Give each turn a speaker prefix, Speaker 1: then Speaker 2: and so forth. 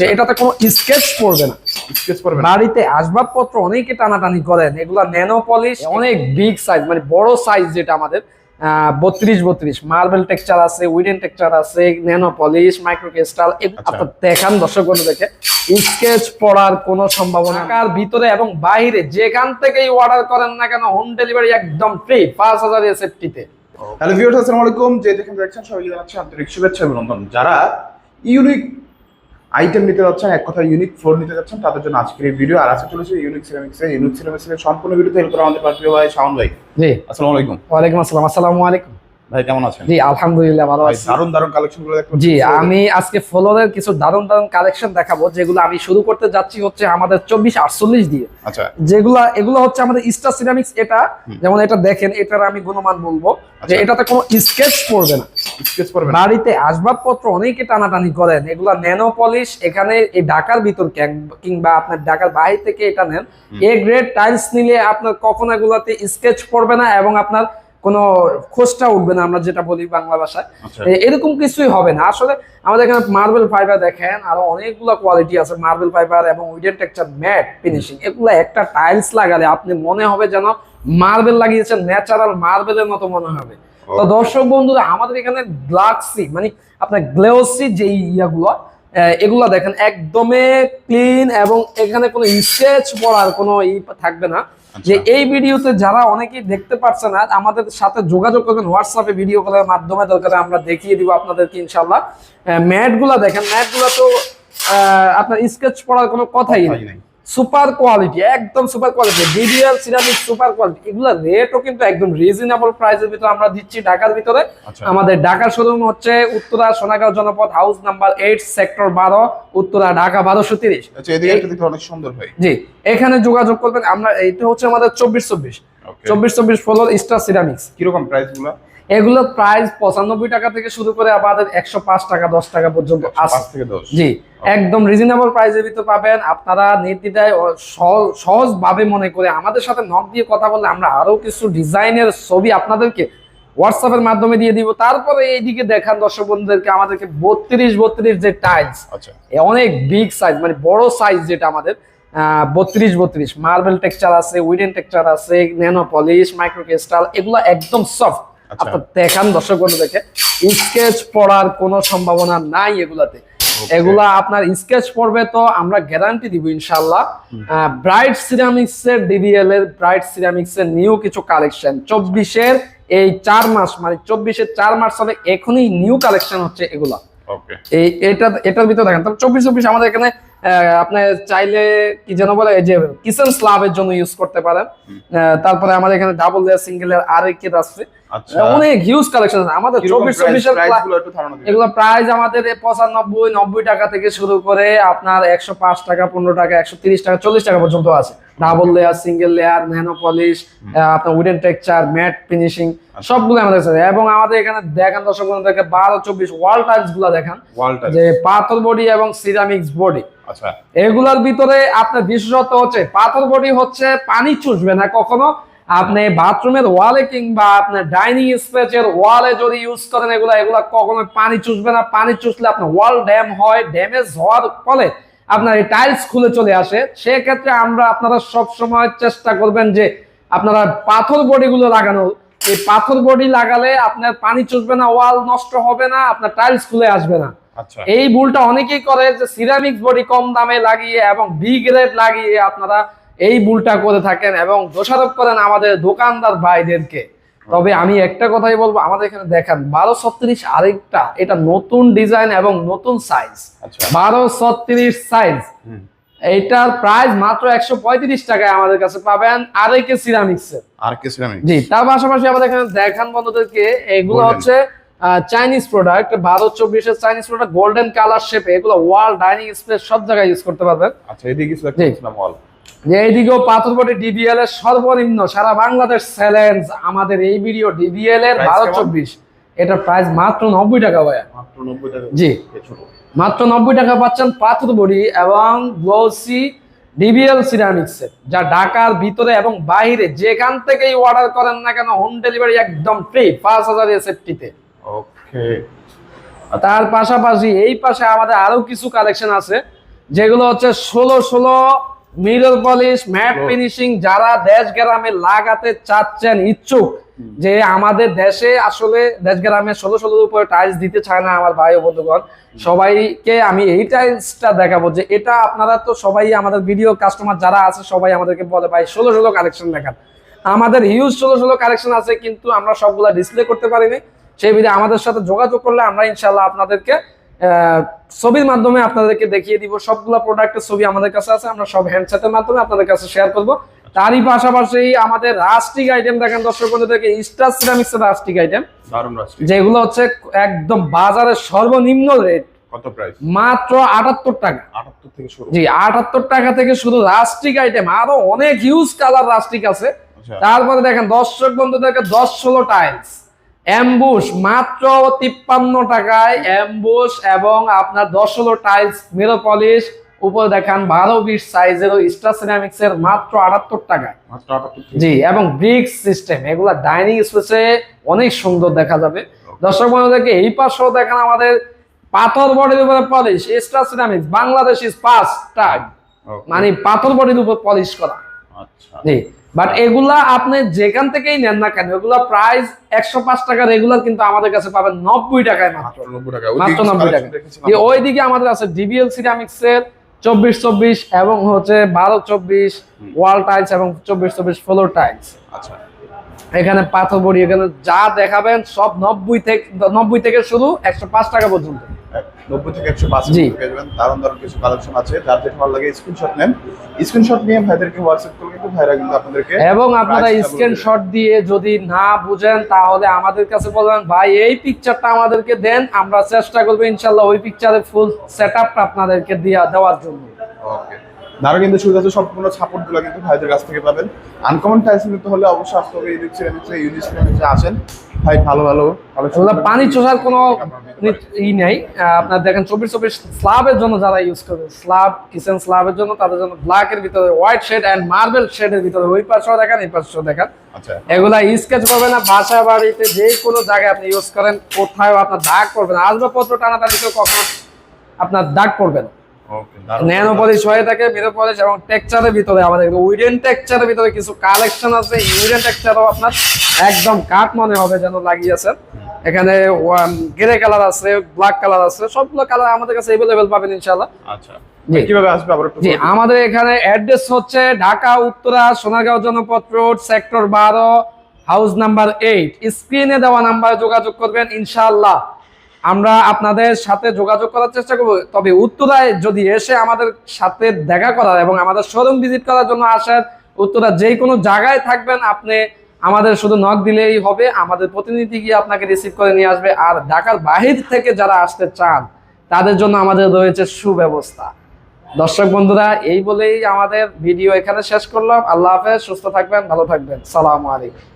Speaker 1: যে এটাতে কোনো স্কেচ পড়বে না।
Speaker 2: স্কেচ করবেন
Speaker 1: বাড়িতে আসবাবপত্র অনেকে টানাটানি করেন এগুলা ন্যানো পলিশ অনেক বিগ সাইজ মানে বড় সাইজ যেটা আমাদের বত্রিশ বত্রিশ মার্বেল টেক্সচার আছে উইডেন টেক্সচার আছে ন্যানো পলিশ মাইক্রো ক্রিস্টাল। আপনার দেখান দর্শক বন্ধু দেখে। স্কেচ পড়ার কোনো সম্ভাবনা কার ভিতরে এবং বাইরে যেখান থেকেই অর্ডার করেন না কেন হোম ডেলিভারি একদম ফ্রি পাঁচ হাজার সেফটিতে
Speaker 2: হ্যালো ভিউয়ার্স আসসালামু আলাইকুম। যে যেখানে দেখছেন সবাইকে জানাচ্ছি আন্তরিক শুভেচ্ছা অভিনন্দন। যারা ইউনিক আইটেম নিতে যাচ্ছেন এক কথা ইউনিক ফ্লোর নিতে যাচ্ছেন তাদের জন্য আজকের এই ভিডিও আর আজকে চলেছে ইউনিক সিরামিক্সে ইউনিক সিরামিক্সের সম্পূর্ণ ভিডিওতে হেল্প করা আমাদের পাশে ভাই শাওন ভাই।
Speaker 1: জি।
Speaker 2: আসসালামু আলাইকুম।
Speaker 1: ওয়ালাইকুম আসসালাম। আসসালামু আলাইকুম।
Speaker 2: ভাই কেমন আছেন?
Speaker 1: জি আলহামদুলিল্লাহ ভালো আছি।
Speaker 2: দারুণ দারুণ কালেকশনগুলো
Speaker 1: জি আমি আজকে ফ্লোরের কিছু দারুণ দারুণ কালেকশন দেখাবো যেগুলো আমি শুরু করতে যাচ্ছি হচ্ছে আমাদের চব্বিশ আটচল্লিশ দিয়ে।
Speaker 2: আচ্ছা।
Speaker 1: যেগুলা এগুলো হচ্ছে আমাদের স্টার সিরামিক্স এটা যেমন এটা দেখেন এটার আমি গুণমান বলব যে
Speaker 2: আচ্ছা।
Speaker 1: এটাতে কোনো স্কেচ পড়বে না।
Speaker 2: স্কেচ করবেন
Speaker 1: বাড়িতে আসবাবপত্র অনেকে টানাটানি করেন এগুলা ন্যানো পলিশ এখানে এই ঢাকার ভিতর কিংবা আপনার ঢাকার বাইরে থেকে এটা নেন। এ গ্রেড টাইলস নিলে আপনার কখনো এগুলাতে স্কেচ পড়বে না এবং আপনার কোনো খোঁজটা উঠবে না আমরা যেটা বলি বাংলা ভাষায়।
Speaker 2: আচ্ছা।
Speaker 1: এরকম কিছুই হবে না। আসলে আমাদের এখানে মার্বেল ফাইবার দেখেন আরও অনেকগুলো কোয়ালিটি আছে মার্বেল ফাইবার এবং উইডেন টেক্সচার ম্যাট ফিনিশিং এগুলো একটা টাইলস লাগালে আপনি মনে হবে যেন মার্বেল লাগিয়েছেন ন্যাচারাল মার্বেলের মতো মনে হবে। তো দর্শক বন্ধুরা আমাদের এখানে গ্লাক্সি মানে আপনার গ্লেওসি যে ইয়াগুলো এগুলা দেখেন একদমে ক্লিন এবং এখানে কোনো স্কেচ পড়ার কোনো ই থাকবে না যে
Speaker 2: আচ্ছা।
Speaker 1: এই ভিডিওতে যারা অনেকেই দেখতে পারছে না আমাদের সাথে যোগাযোগ করবেন হোয়াটসঅ্যাপে ভিডিও কলের মাধ্যমে দরকার আমরা দেখিয়ে দিব আপনাদেরকে ইনশাল্লাহ ম্যাটগুলা দেখেন ম্যাটগুলা তো আপনার স্কেচ পড়ার কোনো কথাই নেই। সুপার কোয়ালিটি একদম super quality. DDL ceramic super quality. এগুলা রেটও কিন্তু একদম রিজনেবল প্রাইসের ভিতরে আমরা দিচ্ছি ঢাকার ভিতরে।
Speaker 2: আচ্ছা।
Speaker 1: আমাদের ঢাকার শোরুম হচ্ছে উত্তরা সোনাগাঁও জনপদ হাউস নাম্বার এইট সেক্টর বারো উত্তরা ঢাকা বারোশো তিরিশ।
Speaker 2: আচ্ছা এদিকে একটা দেখতে অনেক সুন্দর ভাই
Speaker 1: জি এখানে যোগাযোগ করবেন। আমরা এইটা হচ্ছে আমাদের চব্বিশ চব্বিশ। চব্বিশ চব্বিশ ফ্লোর স্টার সিরামিক্স
Speaker 2: কীরকম প্রাইসগুলো?
Speaker 1: এগুলোর প্রাইস পঁচানব্বই টাকা থেকে শুরু করে আমাদের একশো পাঁচ টাকা দশ টাকা পর্যন্ত জি একদম রিজনেবল প্রাইসের ভিতরে পাবেন। আপনারা নির্দ্বিধায় সহজ ভাবে মনে করে আমাদের সাথে নক দিয়ে কথা বললে আমরা আরও কিছু ডিজাইনের ছবি আপনাদেরকে হোয়াটসঅ্যাপের মাধ্যমে দিয়ে দিব। তারপরে এইদিকে দেখান দর্শক বন্ধুদেরকে আমাদেরকে বত্রিশ বত্রিশ যে টাইলস
Speaker 2: আচ্ছা।
Speaker 1: অনেক বিগ সাইজ মানে বড় সাইজ যেটা আমাদের বত্রিশ বত্রিশ। মার্বেল টেক্সচার আছে উইডেন টেক্সচার আছে ন্যানো পলিশ মাইক্রো ক্রিস্টাল এগুলো একদম সফট। আপনার দেখান দর্শক বন্ধুদেরকে স্কেচ পড়ার কোনো সম্ভাবনা নাই এগুলাতে। এগুলা আপনার স্কেচ পড়বে তো আমরা গ্যারান্টি দিব ইনশাল্লাহ ব্রাইট সিরামিক্স এর ডিভিএল এর ব্রাইট সিরামিক্স এর নিউ কিছু কালেকশন চব্বিশের এই চার মাস মানে চব্বিশের চার মাস সালে এখনই নিউ কালেকশন হচ্ছে এগুলা। এই এটা এটার ভিতরে দেখেন তবে চব্বিশ চব্বিশ আমাদের এখানে আহ, আপনি চাইলে কি যেন বলে যে কিচেন স্লাবের জন্য ইউজ করতে পারেন। তারপরে আমাদের এখানে ডাবল লেয়ার সিঙ্গেল আর কেট আছে
Speaker 2: আচ্ছা।
Speaker 1: অনেক হিউজ কালেকশন আছে। আমাদের চব্বিশ চব্বিশের এগুলো প্রাইস আমাদের পঁচানব্বই নব্বই টাকা থেকে শুরু করে আপনার একশো পাঁচ টাকা পনেরো টাকা একশো তিরিশ টাকা চল্লিশ টাকা পর্যন্ত আছে। Double layer single layer nano polish আপনার উডেন টেক্সচার ম্যাট ফিনিশিং সবগুলো আমাদের কাছে এবং আমাদের এখানে দেখান দর্শক বন্ধুদেরকে বারো চব্বিশ ওয়াল টাইলসগুলো দেখান। যে পাথর বডি এবং সিরামিক্স বডি
Speaker 2: আচ্ছা।
Speaker 1: এগুলোর ভিতরে আপনার বিশেষত হচ্ছে পাথর বডি হচ্ছে পানি চুষবে না কখনো। আপনি বাথরুমের ওয়ালে কিংবা আপনার ডাইনিং স্পেসের ওয়ালে যদি ইউজ করেন এগুলো এগুলো কখনো পানি চুষবে না। পানি চুষলে আপনার ওয়াল ড্যাম হয় ড্যামেজ হওয়ার ফলে আপনার এই টাইলস খুলে চলে আসে সেক্ষেত্রে আমরা আপনারা সব সময় চেষ্টা করবেন যে আপনারা পাথর বডিগুলো লাগানো। এই পাথর বডি লাগালে আপনার পানি চুষবে না ওয়াল নষ্ট হবে না আপনার টাইলস খুলে আসবে না।
Speaker 2: আচ্ছা।
Speaker 1: এই ভুলটা অনেকেই করে যে সিরামিক্স বডি কম দামে লাগিয়ে এবং বি গ্রেড লাগিয়ে আপনারা এই ভুলটা করে থাকেন এবং দোষারোপ করেন আমাদের দোকানদার ভাইদেরকে। তবে আমি একটা কথাই বলব আমাদের এখানে দেখেন বারো ছত্রিশ আরেকটা এটা নতুন ডিজাইন এবং নতুন সাইজ
Speaker 2: আচ্ছা।
Speaker 1: বারো ছত্রিশ সাইজ
Speaker 2: হুম।
Speaker 1: এইটার প্রাইস মাত্র একশো পঁয়ত্রিশ টাকায় আমাদের কাছে পাবেন আরেকে সিরামিক্স এর।
Speaker 2: আর কি সিরামিক
Speaker 1: জি তার পাশাপাশি আমাদের এখানে দেখান বন্ধুদেরকে এগুলো হচ্ছে চাইনিজ প্রোডাক্ট ভারত চব্বিশের চাইনিজ প্রোডাক্ট গোল্ডেন কালার শেপে এগুলো ওয়াল ডাইনিং স্পেস সব জায়গায় ইউজ করতে পারবেন।
Speaker 2: আচ্ছা এদিকে ওয়াল
Speaker 1: যে এইদিকেও পাথরবটি ডিবিএল এর সর্বনিম্ন সারা বাংলাদেশ চ্যালেঞ্জ আমাদের এই ভিডিও ডিবিএল এর
Speaker 2: কেমন?
Speaker 1: চব্বিশ। এটার প্রাইস মাত্র নব্বই টাকা ভাইয়া।
Speaker 2: মাত্র 90 টাকা
Speaker 1: জি। মাত্র নব্বই টাকা পাচ্ছেন পাথর বডি এবং গ্লোসি ডিবিএল সিরামিক্স যা ঢাকার ভিতরে এবং বাইরে যেখান থেকেই অর্ডার করেন না কেন হোম ডেলিভারি একদম ফ্রি পাঁচ হাজার সেফটিতে
Speaker 2: ওকে
Speaker 1: তার পাশাপাশি এই পাশে আমাদের আরও কিছু কালেকশন আছে যেগুলো হচ্ছে ষোলো ষোলো মিরর পলিশ ম্যাট ফিনিশিং যারা দেশ গ্রামে লাগাতে চাচ্ছেন ইচ্ছুক যে আমাদের দেশে আসলে দেশ গ্রামে ষোলো ষোলোর উপরে টাইলস দিতে চায় না আমার ভাই ও বন্ধুগণ সবাইকে আমি এই টাইলসটা দেখাবো যে এটা আপনারা তো সবাই আমাদের ভিডিও কাস্টমার যারা আছে সবাই আমাদেরকে বলে ভাই ষোলো ষোলো কালেকশন দেখান। আমাদের হিউজ ষোলো ষোলো কালেকশন আছে কিন্তু আমরা সবগুলা ডিসপ্লে করতে পারিনি। সেই ভিডিও আমাদের সাথে যোগাযোগ করলে আমরা ইনশাল্লাহ আপনাদেরকে ছবির মাধ্যমে আপনাদেরকে দেখিয়ে দিব। সবগুলা প্রোডাক্টের ছবি আমাদের কাছে আছে। আমরা সব হ্যান্ডসেটের মাধ্যমে আপনাদের কাছে শেয়ার করব। তারই পাশাপাশি আমাদের রাস্টিক আইটেম দেখেন দর্শক বন্ধুদেরকে স্টার সিরামিক্স এর রাস্টিক আইটেম যেগুলো হচ্ছে একদম বাজারের সর্বনিম্ন রেট
Speaker 2: কত প্রাইস
Speaker 1: মাত্র আটাত্তর টাকা।
Speaker 2: আটাত্তর থেকে শুরু।
Speaker 1: জি আটাত্তর টাকা থেকে শুধু রাস্টিক আইটেম আরও অনেক হিউজ কালার রাস্টিক আছে।
Speaker 2: আচ্ছা।
Speaker 1: তারপরে দেখেন দর্শক বন্ধুদেরকে দশ ষোলো টাইলস অ্যাম্বুশ মাত্র তিপ্পান্ন টাকায় অ্যাম্বুশ এবং আপনার দশ টাইলস মেরো পলিশ উপরে দেখান বারো বিশ সাইজের স্টার সিনামিক্সের মাত্র আটাত্তর টাকায়। জি এবং ব্রিক্স সিস্টেম এগুলা ডাইনিং স্পেসে অনেক সুন্দর দেখা যাবে। দর্শক বন্ধুদেরকে এই পাশেও দেখেন আমাদের পাথর বডির উপরে polish star ceramics Bangladesh is first time মানে পাথর বডির উপর পলিশ করা।
Speaker 2: আচ্ছা।
Speaker 1: জি। বাট এগুলা আপনি যেখান থেকেই নেন না কেন এগুলা প্রাইস একশো পাঁচ টাকা রেগুলার কিন্তু আমাদের কাছে পাবেন নব্বই টাকায় মাত্র।
Speaker 2: মাত্র নব্বই টাকা।
Speaker 1: ওইদিকে আমাদের আছে ডিবিএল সিরামিক্স এর চব্বিশ চব্বিশ এবং হচ্ছে বারো চব্বিশ ওয়াল টাইলস এবং চব্বিশ চব্বিশ ফ্লোর টাইলস
Speaker 2: আচ্ছা।
Speaker 1: এখানে পাথর বড়ি এখানে যা দেখাবেন সব নব্বই থেকে নব্বই থেকে শুরু একশো পাঁচ টাকা পর্যন্ত।
Speaker 2: নব্বই থেকে একশো পাঁচ
Speaker 1: জি।
Speaker 2: পেয়ে যাবেন। দারুণ দারুণ কিছু কালেকশন আছে। যার যেটা ভালো লাগে স্ক্রিনশট নেন। স্ক্রিনশট নিয়ে ভাইদেরকে হোয়াটসঅ্যাপ কিন্তু ভাইরা কিন্তু আপনাদেরকে
Speaker 1: এবং আপনারা স্ক্রিনশট দিয়ে যদি না বুঝেন তাহলে আমাদের কাছে বলবেন ভাই এই পিকচারটা আমাদেরকে দেন আমরা চেষ্টা করব ইনশাল্লাহ ওই পিকচারের ফুল সেট আপটা আপনাদেরকে দেওয়ার জন্য।
Speaker 2: ওকে দারো কিন্তু সুবিধা আছে সম্পূর্ণ সাপোর্টগুলো কিন্তু ভাইদের কাছ থেকে পাবেন। আনকমন টাইলস নিতে হলে অবশ্যই আসতে হবে ইউনিক সিরামিক্সে ইউনিক সিরামিক্সে আসেন। ভাই ভালো ভালো।
Speaker 1: পানি চোষার কোনো। ই নাই। আপনার দেখেন চব্বিশ চব্বিশ স্লাবের জন্য যারা ইউজ করবে স্লাব কিচেন স্লাবের জন্য তাদের জন্য ব্ল্যাকের ভিতরে হোয়াইট শেড অ্যান্ড মার্বেল শেডের ভিতরে ওই পাশেও দেখেন এই পাশেও দেখেন।
Speaker 2: আচ্ছা।
Speaker 1: এগুলা স্কেচ করবে না বাসা বাড়িতে যে কোনো জায়গায় আপনি ইউজ করেন কোথাও আপনার দাগ করবে না। আসবাবপত্র টানাটানিতেও কখনো আপনার দাগ করবে না। ন্যানো পলিশ হয়ে থাকে মেরো পলিশ এবং টেক্সচারের ভিতরে আমাদের উইডেন টেক্সচারের ভিতরে কিছু কালেকশন আছে উইডেন টেক্সচারও আপনার একদম কাঠ মনে হবে যেন লাগিয়েছেন এখানে গ্রে কালার আছে ব্ল্যাক কালার আছে সবগুলো কালার আমাদের কাছে অ্যাভেলেবেল পাবেন ইনশাআল্লাহ।
Speaker 2: আচ্ছা।
Speaker 1: আমাদের এখানে অ্যাড্রেস হচ্ছে ঢাকা উত্তরা সোনারগাঁও জনপথ রোড সেক্টর বারো হাউস নাম্বার এইট স্ক্রিনে দেওয়া নাম্বারে যোগাযোগ করবেন ইনশাআল্লাহ। আমরা আপনাদের সাথে যোগাযোগ করার চেষ্টা করব। তবে উত্তরায় যদি এসে আমাদের সাথে দেখা করার এবং আমাদের শোরুম ভিজিট করার জন্য আসেন উত্তরা যে কোনো জায়গায় থাকবেন আপনি। আমাদের শুধু নক দিলেই হবে, আমাদের প্রতিনিধি গিয়ে আপনাকে রিসিভ করে নিয়ে আসবে। আর ঢাকার বাহির থেকে যারা আসতে চান, তাদের জন্য আমাদের রয়েছে সুব্যবস্থা। দর্শক বন্ধুরা, এই বলেই আমাদের ভিডিও এখানে শেষ করলাম। আল্লাহ হাফেজ, সুস্থ থাকবেন, ভালো থাকবেন। সালাম আলাইকুম।